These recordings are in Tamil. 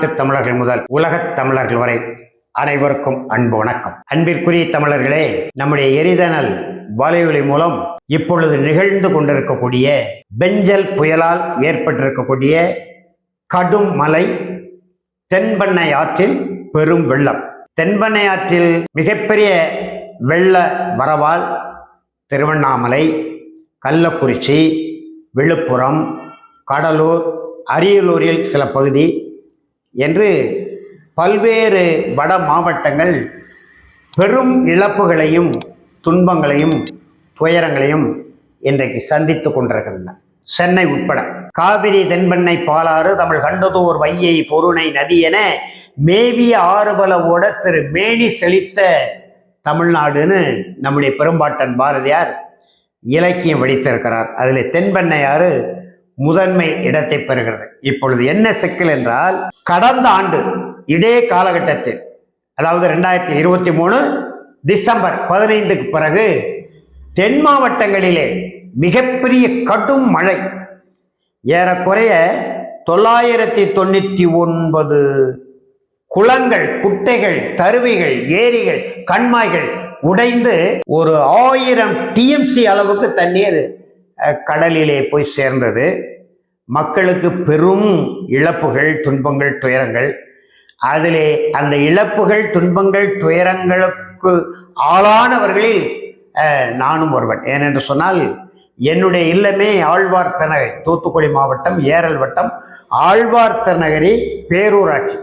தமிழ்நாட்டு தமிழர்கள் முதல் உலகத் தமிழர்கள் வரை அனைவருக்கும் அன்பு வணக்கம். அன்பிற்குரிய தமிழர்களே நம்முடைய எரிதனல் வலையொலி மூலம் இப்பொழுது நிகழ்ந்து கொண்டிருக்கக்கூடிய பெஞ்சல் புயலால் ஏற்பட்டிருக்கக்கூடிய கடும் மலை தென்பண்ணை ஆற்றில் பெரும் வெள்ளம். தென்பண்ணை ஆற்றில் மிகப்பெரிய வெள்ள வரவால் திருவண்ணாமலை கள்ளக்குறிச்சி விழுப்புரம் கடலூர் அரியலூரில் சில பகுதி என்று பல்வேறு வட மாவட்டங்கள் பெரும் இழப்புகளையும் துன்பங்களையும் துயரங்களையும் இன்றைக்கு சந்தித்து கொண்டிருக்கின்றன. சென்னை உட்பட காவிரி தென்பெண்ணை பாலாறு தமிழ் கண்டதோர் வையை பொருணை நதி என மேவிய ஆறுபலவோட திரு மேனி செழித்த தமிழ்நாடுன்னு நம்முடைய பெரும்பாட்டன் பாரதியார் இலக்கியம் வடித்திருக்கிறார். அதில் தென்பெண்ணையாறு முதன்மை இடத்தை பெறுகிறது. இப்பொழுது என்ன சிக்கல் என்றால் கடந்த ஆண்டு இதே காலகட்டத்தில் அதாவது ரெண்டாயிரத்தி இருபத்தி மூணு டிசம்பர் பதினைந்துக்கு பிறகு தென் மாவட்டங்களிலே மிகப்பெரிய கடும் மழை ஏறக்குறைய தொள்ளாயிரத்தி தொண்ணூற்றி ஒன்பது குளங்கள் குட்டைகள் தருவிகள் ஏரிகள் கண்மாய்கள் உடைந்து ஒரு ஆயிரம் டிஎம்சி அளவுக்கு தண்ணீர் கடலிலே போய் சேர்ந்தது. மக்களுக்கு பெரும் இழப்புகள் துன்பங்கள் துயரங்கள். அதிலே அந்த இழப்புகள் துன்பங்கள் துயரங்களுக்கு ஆளானவர்களில் நானும் ஒருவன். ஏனென்று சொன்னால் என்னுடைய இல்லமே ஆழ்வார்த்தநகரி தூத்துக்குடி மாவட்டம் ஏரல் வட்டம் ஆழ்வார்த்தநகரி பேரூராட்சி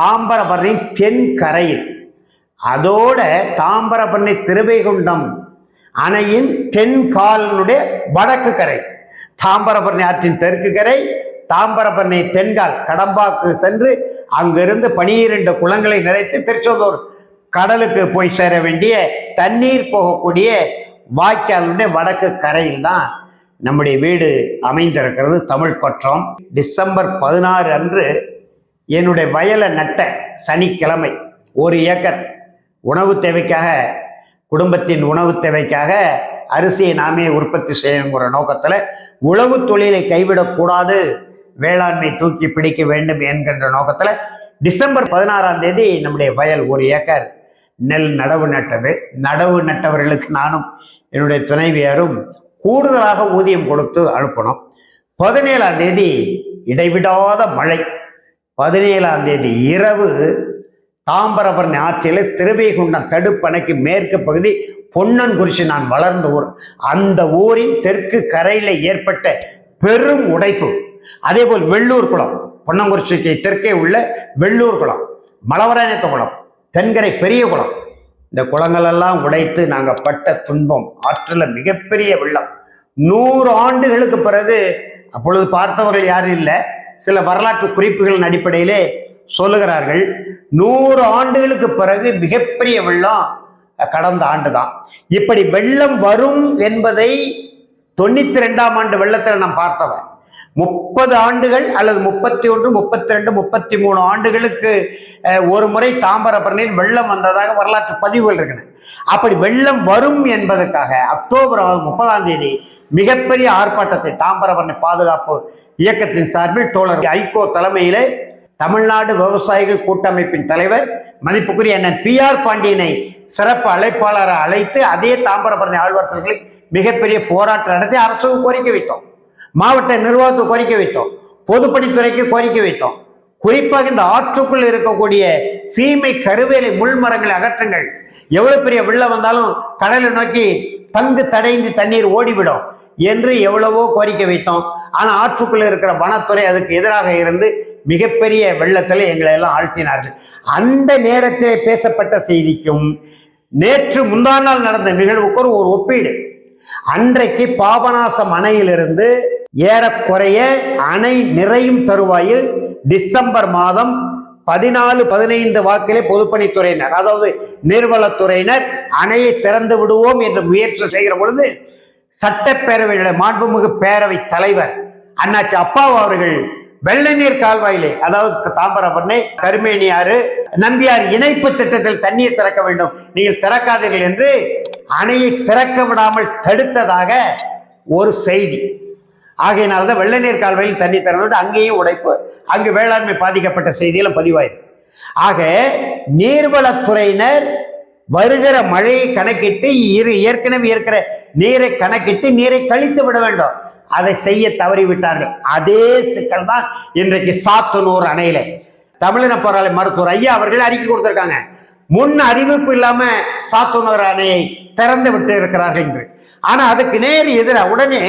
தாம்பரபரணி தென்கரையில். அதோட தாம்பரபரணி திருவைகுண்டம் அணையின் தென்காலினுடைய வடக்கு கரை தாம்பரபரணி ஆற்றின் தெற்கு கரை தாம்பரபரணி தென்கால் கடம்பாக்கு சென்று அங்கிருந்து பனிரெண்டு குளங்களை நிறைத்து திருச்செந்தூர் கடலுக்கு போய் சேர வேண்டிய தண்ணீர் போகக்கூடிய வாய்க்காலுடைய வடக்கு கரையில் தான் நம்முடைய வீடு அமைந்திருக்கிறது தமிழ் கொற்றம் டிசம்பர் பதினாறு அன்று என்னுடைய வயலை நட்ட சனிக்கிழமை ஒரு ஏக்கர் உணவு தேவைக்காக குடும்பத்தின் உணவு தேவைக்காக அரிசியை நாமே உற்பத்தி செய்யணுங்கிற நோக்கத்தில் உழவு தொழிலை கைவிடக்கூடாது வேளாண்மை தூக்கி பிடிக்க வேண்டும் என்கின்ற நோக்கத்தில் டிசம்பர் பதினாறாம் தேதி நம்முடைய வயல் ஒரு ஏக்கர் நெல் நடவு நட்டது. நடவு நட்டவர்களுக்கு நானும் என்னுடைய துணைவியாரும் கூடுதலாக ஊதியம் கொடுத்து அனுப்பணும். பதினேழாம் தேதி இடைவிடாத மழை. பதினேழாம் தேதி இரவு தாம்பரபரணி ஆற்றில் திருவைகுண்டம் தடுப்பணைக்கு மேற்கு பகுதி பொன்னன்குறிச்சி நான் வளர்ந்த ஊர். அந்த ஊரின் தெற்கு கரையில் ஏற்பட்ட பெரும் உடைப்பு. அதேபோல் வெள்ளூர் குளம். பொன்னங்குறிச்சிக்கு தெற்கே உள்ள வெள்ளூர் குளம். மலவராயத்த குளம். தென்கரை பெரிய குளம். இந்த குளங்களெல்லாம் உடைத்து நாங்கள் பட்ட துன்பம் ஆற்றில் மிகப்பெரிய வெள்ளம். நூறு ஆண்டுகளுக்கு பிறகு அப்பொழுது பார்த்தவர்கள் யாரும் இல்லை. சில வரலாற்று குறிப்புகளின் அடிப்படையிலே சொல்லுகிறார்கள் நூறு ஆண்டுகளுக்கு பிறகு மிகப்பெரிய வெள்ளம் கடந்த ஆண்டு தான் இப்படி வெள்ளம் வரும் என்பதை தொண்ணூத்தி ரெண்டாம் ஆண்டு வெள்ளத்தில் நான் பார்த்தவன். முப்பது ஆண்டுகள் அல்லது முப்பத்தி ஒன்று முப்பத்தி ரெண்டு முப்பத்தி மூணு ஆண்டுகளுக்கு ஒரு முறை தாம்பரபரணியில் வெள்ளம் வந்ததாக வரலாற்று பதிவுகள் இருக்கின்றன. அப்படி வெள்ளம் வரும் என்பதற்காக அக்டோபர் முப்பதாம் தேதி மிகப்பெரிய ஆர்ப்பாட்டத்தை தாம்பரபரணி பாதுகாப்பு இயக்கத்தின் சார்பில் தோழர் ஐகோ தலைமையிலே தமிழ்நாடு விவசாயிகள் கூட்டமைப்பின் தலைவர் மதிப்புக்குரிய அண்ணன் பி ஆர் பாண்டியனை சிறப்பு அழைப்பாளரை அழைத்து அதே தாம்பரபரணி ஆழ்வார்த்தர்களை மிகப்பெரிய போராட்டம் நடத்தி அரசுக்கு கோரிக்கை வைத்தோம். மாவட்ட நிர்வாகத்துக்கு கோரிக்கை வைத்தோம். பொதுப்பணித்துறைக்கு கோரிக்கை வைத்தோம். குறிப்பாக இந்த ஆற்றுக்குள் இருக்கக்கூடிய சீமை கருவேலை முள்மரங்களை அகற்றுங்கள். எவ்வளவு பெரிய வெள்ளம் வந்தாலும் கடலை நோக்கி தங்கு தடைந்து தண்ணீர் ஓடிவிடும் என்று எவ்வளவோ கோரிக்கை வைத்தோம். ஆனால் ஆற்றுக்குள்ள இருக்கிற வனத்துறை அதுக்கு எதிராக இருந்து மிகப்பெரிய வெள்ளத்தில் எங்களை எல்லாம் ஆழ்த்தினார்கள். அந்த நேரத்தில் பேசப்பட்ட செய்திக்கும் நேற்று முந்தா நாள் நடந்த நிகழ்வுக்கு ஒரு ஒப்பீடு. அன்றைக்கு பாபநாசம் அணையிலிருந்து ஏறக்குறைய அணை நிறையும் தருவாயில் டிசம்பர் மாதம் பதினாலு பதினைந்து வாக்கிலே பொதுப்பணித்துறையினர் அதாவது நீர்வளத்துறையினர் அணையை திறந்து விடுவோம் என்று முயற்சி செய்கிற பொழுது சட்டப்பேரவையுடைய மாண்புமிகு பேரவை தலைவர் அண்ணாச்சி அப்பாவு அவர்கள் வெள்ள நீர் கால்வாயிலே அதாவது தாம்பரப்பண்ணை கருமேனி ஆறு நம்பியார் இணைப்பு திட்டத்தில் தண்ணீர் திறக்க வேண்டும். நீங்கள் திறக்காதீர்கள் என்று அணையை திறக்க விடாமல் தடுத்ததாக ஒரு செய்தி. ஆகையினால தான் வெள்ளநீர் கால்வாயில் தண்ணி திறந்துவிட்டு அங்கேயும் உடைப்பு அங்கு வேளாண்மை பாதிக்கப்பட்ட செய்தியெல்லாம் பதிவாயிருக்கு. ஆக நீர்வளத்துறையினர் வருகிற மழையை கணக்கிட்டு இரு ஏற்கனவே இருக்கிற நீரை கணக்கிட்டு நீரை கழித்து விட வேண்டும். அதை செய்ய தவறிவிட்டார்கள். அதே சிக்கல் தான் இன்றைக்கு சாத்தனூர் அணையில. தமிழின போராளி மருத்துவர் ஐயா அவர்கள் அறிக்கை கொடுத்திருக்காங்க. முன் அறிவிப்பு இல்லாம சாத்தனூர் அணையை திறந்து விட்டு இருக்கிறார்கள் என்று ஆனா அதுக்கு நேர் எதிராக உடனே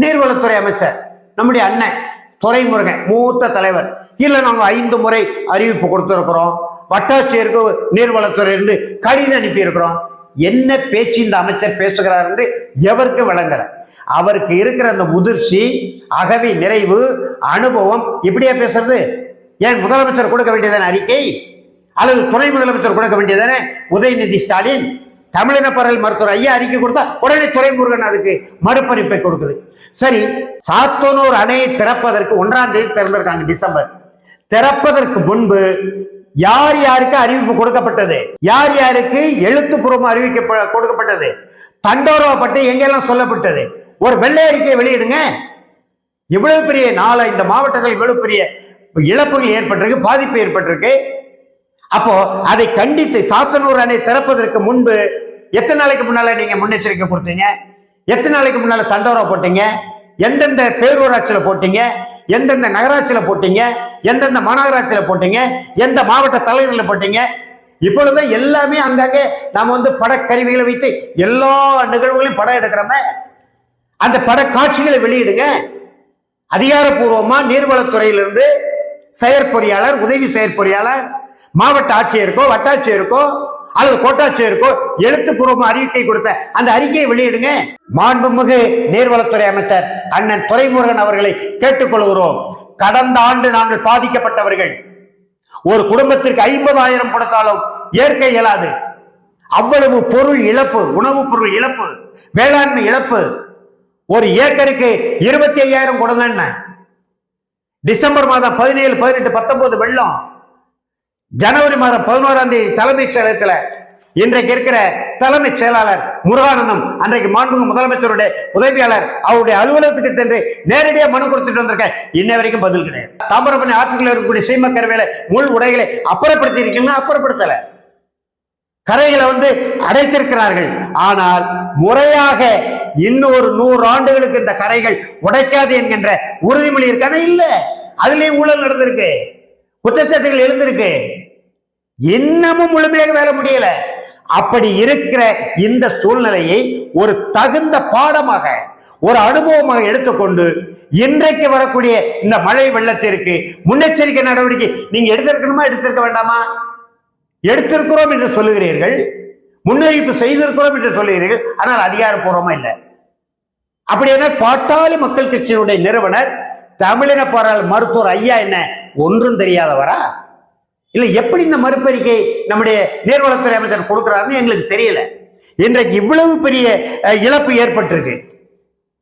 நீர்வளத்துறை அமைச்சர் நம்முடைய அண்ணன் துறைமுருகன் மூத்த தலைவர் இல்ல நாங்க ஐந்து முறை அறிவிப்பு கொடுத்திருக்கிறோம். வட்டாட்சியருக்கு நீர்வளத்துறை இருந்து கடிதம் அனுப்பி இருக்கிறோம் என்ன பேச்சு இந்த அமைச்சர் பேசுகிறார் என்று எவருக்கு விளங்கல. அவருக்கு இருக்கிற அந்த முதிர்ச்சி அகவி நிறைவு அனுபவம் இப்படியா பேசுறது? ஏன் முதலமைச்சர் கொடுக்க வேண்டியதான அறிக்கை? அல்லது துணை முதலமைச்சர் கொடுக்க வேண்டியதானே உதயநிதி ஸ்டாலின் தமிழின பரல் மருத்துவர் ஐயா அறிக்கை கொடுத்தா உடனே துறைமுருகன் அதுக்கு மறுபறிப்பை கொடுக்குது. சரி சாத்தனூர் அணையை திறப்பதற்கு ஒன்றாம் தேதி திறந்திருக்காங்க டிசம்பர். திறப்பதற்கு முன்பு யார் யாருக்கு அறிவிப்பு கொடுக்கப்பட்டது? யார் யாருக்கு எழுத்துப்பூர்வம் அறிவிக்க கொடுக்கப்பட்டது? தண்டோரவப்பட்டு எங்கெல்லாம் சொல்லப்பட்டது? ஒரு வெள்ளை அறிக்கையை வெளியிடுங்க. இவ்வளவு பெரிய நாளை இந்த மாவட்டத்தில் இவ்வளவு பெரிய இழப்புகள் ஏற்பட்டிருக்கு பாதிப்பு ஏற்பட்டிருக்கு. அப்போ அதை கண்டித்து சாத்தனூர் அணை திறப்பதற்கு முன்பு எத்தனை நாளைக்கு முன்னால நீங்க முன்னெச்சரிக்கை கொடுத்தீங்க? எத்தனை நாளைக்கு முன்னால தண்டோரா போட்டீங்க? எந்தெந்த பேரூராட்சியில் போட்டீங்க? எந்தெந்த நகராட்சியில் போட்டீங்க? எந்தெந்த மாநகராட்சியில் போட்டீங்க? எந்த மாவட்ட தலைவர்களில் போட்டீங்க? இப்பொழுது எல்லாமே அங்கங்கே நாம் வந்து படக்கருவிகளை வைத்து எல்லா நிகழ்வுகளையும் படம் எடுக்கிறோமே. அந்த பட காட்சிகளை வெளியிடுங்க. அதிகாரப்பூர்வமா நீர்வளத்துறையிலிருந்து செயற்பொறியாளர் உதவி செயற்பொறியாளர் மாவட்ட ஆட்சியருக்கோ வட்டாட்சியருக்கோ அல்லது கோட்டாட்சியருக்கோ எழுத்துப்பூர்வமா அறிக்கை கொடுத்த அந்த அறிக்கையை வெளியிடுங்க. மாண்புமிகு நீர்வளத்துறை அமைச்சர் அண்ணன் துரைமுருகன் அவர்களை கேட்டுக்கொள்கிறோம். கடந்த ஆண்டு நாங்கள் பாதிக்கப்பட்டவர்கள். ஒரு குடும்பத்திற்கு ஐம்பதாயிரம் கொடுத்தாலும் ஏற்க இயலாது. அவ்வளவு பொருள் இழப்பு உணவுப் பொருள் இழப்பு வேளாண்மை இழப்பு ஒரு ஏக்கருக்கு இருபத்தி ஐயாயிரம் கொடுங்க டிசம்பர் மாதம் பதினேழு பதினெட்டு பத்தொன்பது வெள்ளம். ஜனவரி மாதம் பதினோராம் தேதி தலைமைச் செயலகத்தில் இன்றைக்கு இருக்கிற தலைமைச் செயலாளர் முருகானந்தம் அன்றைக்கு மாண்புமிகு முதலமைச்சருடைய உதவியாளர் அவருடைய அலுவலகத்துக்கு சென்று நேரடியாக மனு கொடுத்துட்டு வந்திருக்கேன் இன்ன வரைக்கும் பதில் கிடையாது. தாம்பரப்பண்ணி ஆற்றுக்குள்ள இருக்கக்கூடிய சீமக்கரவையில முள் உடைகளை அப்புறப்படுத்தி இருக்கீங்கன்னா அப்புறப்படுத்தலை. கரைகளை வந்து அடைத்திருக்கிறார்கள். ஆனால் முறையாக இன்னொரு நூறு ஆண்டுகளுக்கு இந்த கரைகள் உடைக்காது என்கின்ற உறுதிமொழி இருக்கான இல்லை. அதுலேயும் ஊழல் நடந்திருக்கு. குற்றச்சாட்டுகள் எழுந்திருக்கு. இன்னமும் முழுமையாக வேற முடியல. அப்படி இருக்கிற இந்த சூழ்நிலையை ஒரு தகுந்த பாடமாக ஒரு அனுபவமாக எடுத்துக்கொண்டு இன்றைக்கு வரக்கூடிய இந்த மழை வெள்ளத்திற்கு முன்னெச்சரிக்கை நடவடிக்கை நீங்க எடுத்திருக்கணுமா எடுத்திருக்க வேண்டாமா? எடுத்திருக்கிறோம் என்று சொல்லுகிறீர்கள் முன்னறிவிப்பு செய்திருக்கிறோம் என்று சொல்லுகிறீர்கள் ஆனால் அதிகாரப்பூர்வமா இல்லை. அப்படியான பாட்டாளி மக்கள் கட்சியினுடைய நிறுவனர் தமிழின போராள் மருத்துவர் ஐயா என்ன ஒன்றும் தெரியாதவரா? இல்லை எப்படி இந்த மறுப்பறிக்கை நம்முடைய நீர்வளத்துறை அமைச்சர் கொடுக்கிறாருன்னு எங்களுக்கு தெரியல. இன்றைக்கு இவ்வளவு பெரிய இழப்பு ஏற்பட்டிருக்கு.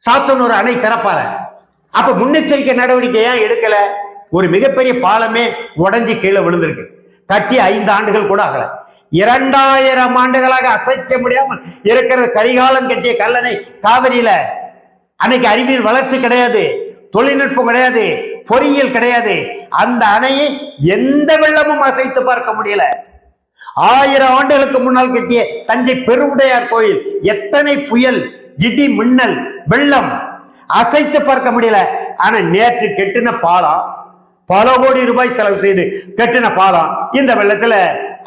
சாத்தனூர் அணை திறப்பால அப்ப முன்னெச்சரிக்கை நடவடிக்கை ஏன் எடுக்கல? ஒரு மிகப்பெரிய பாலமே உடஞ்சி கீழே விழுந்திருக்கு. கட்டி ஐந்து ஆண்டுகள் கூட ஆகல. இரண்டாயிரம் ஆண்டுகளாக அசைக்க முடியாமல் இருக்கிற கரிகாலம் கட்டிய கல்லணை காவிரியில அன்னைக்கு அறிவியல் வளர்ச்சி கிடையாது தொழில்நுட்பம் கிடையாது பொறியியல் கிடையாது. அந்த அணையை எந்த வெள்ளமும் அசைத்து பார்க்க முடியல. ஆயிரம் ஆண்டுகளுக்கு முன்னால் கட்டிய தஞ்சை பெருவுடையார் கோயில் எத்தனை புயல் இடி மின்னல் வெள்ளம் அசைத்து பார்க்க முடியல. ஆனா நேற்று கெட்டின பாலம் பல கோடி ரூபாய் செலவு செய்து கட்டின பாலம் இந்த வெள்ளத்தில்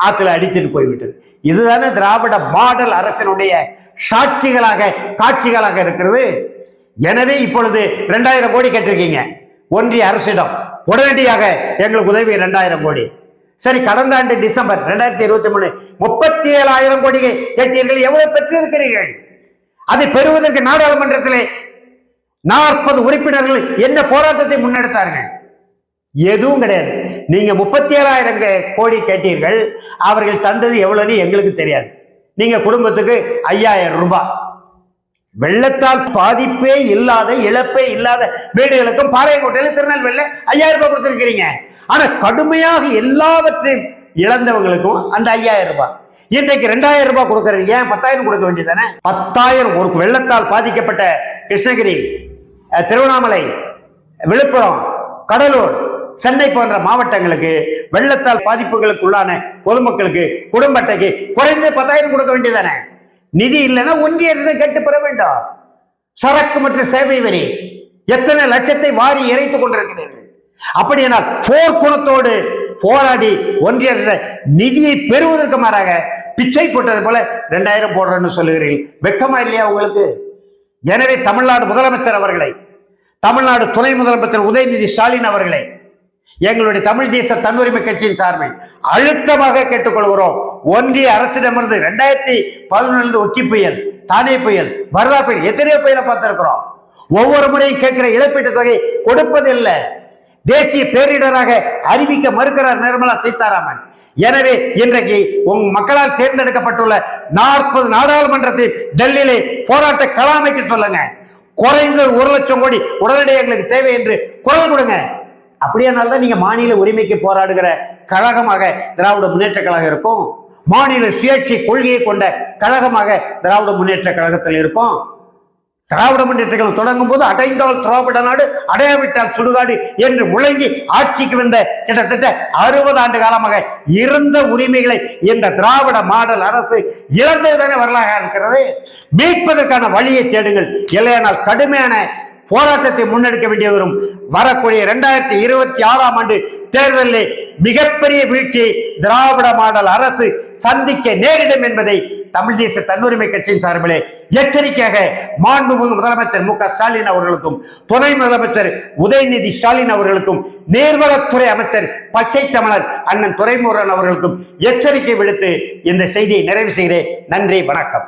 ஆற்றுல அடித்துட்டு போய்விட்டது. இதுதானே திராவிட மாடல் அரசனுடைய சாட்சிகளாக காட்சிகளாக இருக்கிறது. எனவே இப்பொழுது ரெண்டாயிரம் கோடி கேட்டிருக்கீங்க. ஒன்றிய அரசிடம் உடனடியாக எங்களுக்கு உதவி ரெண்டாயிரம் கோடி. சரி கடந்த ஆண்டு டிசம்பர் ரெண்டாயிரத்தி இருபத்தி மூணு முப்பத்தி ஏழாயிரம் கோடி கேட்டீர்கள் எவ்வளவு பெற்றிருக்கிறீர்கள்? அதை பெறுவதற்கு நாடாளுமன்றத்திலே நாற்பது உறுப்பினர்கள் என்ன போராட்டத்தை முன்னெடுத்தார்கள்? எதுவும் கிடையாது. நீங்க முப்பத்தி ஏழாயிரம் கோடி கேட்டீர்கள் அவர்கள் தந்தது எவ்வளவுன்னு எங்களுக்கு தெரியாது. நீங்க குடும்பத்துக்கு ஐயாயிரம் ரூபாய் வெள்ளத்தால் பாதிப்பே இல்லாத இழப்பே இல்லாத வீடுகளுக்கும் பாறையங்கோட்டையில திருநெல்வேலியில் ஐயாயிரம் ரூபாய் கொடுத்துருக்கிறீங்க. ஆனா கடுமையாக எல்லாவற்றையும் இழந்தவங்களுக்கும் அந்த ஐயாயிரம் ரூபாய். இன்றைக்கு ரெண்டாயிரம் ரூபாய் கொடுக்கறது ஏன் பத்தாயிரம் கொடுக்க வேண்டியதானே பத்தாயிரம் ஒரு வெள்ளத்தால் பாதிக்கப்பட்ட கிருஷ்ணகிரி திருவண்ணாமலை விழுப்புரம் கடலூர் சென்னை போன்ற மாவட்டங்களுக்கு வெள்ளத்தால் பாதிப்புகளுக்குள்ளான பொதுமக்களுக்கு குடும்ப அட்டைக்கு குறைந்த பத்தாயிரம் கொடுக்க வேண்டியதானே நிதி இல்லைன்னா ஒன்றிய கேட்டு பெற வேண்டும். சரக்கு மற்றும் சேவை வரி எத்தனை லட்சத்தை வாரி இறைத்துக் கொண்டிருக்கிறீர்கள் அப்படியானால் போர்க்குணத்தோடு போராடி ஒன்றிய நிதியை பெறுவதற்கு மாறாக பிச்சை போட்டது போல ரெண்டாயிரம் போடுறேன்னு சொல்லுகிறீர்கள். வெக்கமா இல்லையா உங்களுக்கு? எனவே தமிழ்நாடு முதலமைச்சர் அவர்களை தமிழ்நாடு துணை முதலமைச்சர் உதயநிதி ஸ்டாலின் அவர்களை எங்களுடைய தமிழ் தேச தன்னுரிமை கட்சியின் சார்பில் அழுத்தமாக கேட்டுக்கொள்கிறோம். ஒன்றிய அரசிடமிருந்து ரெண்டாயிரத்தி பதினொன்று ஒக்கி புயல் தானே புயல் வரதா புயல் எத்தனையோ புயலை பார்த்திருக்கிறோம். ஒவ்வொரு முறையும் கேட்கிற இழப்பீட்டு தொகை கொடுப்பதில்லை. தேசிய பேரிடராக அறிவிக்க மறுக்கிறார் நிர்மலா சீதாராமன். எனவே இன்றைக்கு உங் மக்களால் தேர்ந்தெடுக்கப்பட்டுள்ள நாற்பது நாடாளுமன்றத்தில் டெல்லியிலே போராட்ட கலாமைக்கு சொல்லுங்க. குறைந்த ஒரு லட்சம் கோடி உடனடியாக எங்களுக்கு தேவை என்று குரல் கொடுங்க. அப்படியானால் தான் நீங்க மாநில உரிமைக்கு போராடுகிற கழகமாக திராவிட முன்னேற்ற கழகம் இருக்கும். மாநில சுயேட்சை கொள்கையை கொண்ட கழகமாக திராவிட முன்னேற்ற கழகத்தில் இருக்கும் திராவிட முன்னேற்ற கழகம் தொடங்கும் போது அடைந்தால் திராவிட நாடு அடையாவிட்டால் சுடுகாடு என்று முழங்கி ஆட்சிக்கு வந்த கிட்டத்தட்ட அறுபது ஆண்டு காலமாக இருந்த உரிமைகளை இந்த திராவிட மாடல் அரசு இழந்ததுதானே வரலாக இருக்கிறது. மீட்பதற்கான வழியை தேடுங்கள். இல்லையானால் கடுமையான போராட்டத்தை முன்னெடுக்க வேண்டிய வரும் வரக்கூடிய இரண்டாயிரத்தி இருபத்தி ஆறாம் ஆண்டு தேர்தலில் மிகப்பெரிய வீழ்ச்சியை திராவிட மாடல் அரசு சந்திக்க நேரிடும் என்பதை தமிழ் தேச தன்னுரிமை கட்சியின் சார்பிலே எச்சரிக்கையாக மாண்புமிகு முதலமைச்சர் மு க ஸ்டாலின் அவர்களுக்கும் துணை முதலமைச்சர் உதயநிதி ஸ்டாலின் அவர்களுக்கும் நீர்வளத்துறை அமைச்சர் பச்சை தமிழர் அண்ணன் துரைமுருகன் அவர்களுக்கும் எச்சரிக்கை விடுத்து இந்த செய்தியை நிறைவு செய்கிறேன். நன்றி வணக்கம்.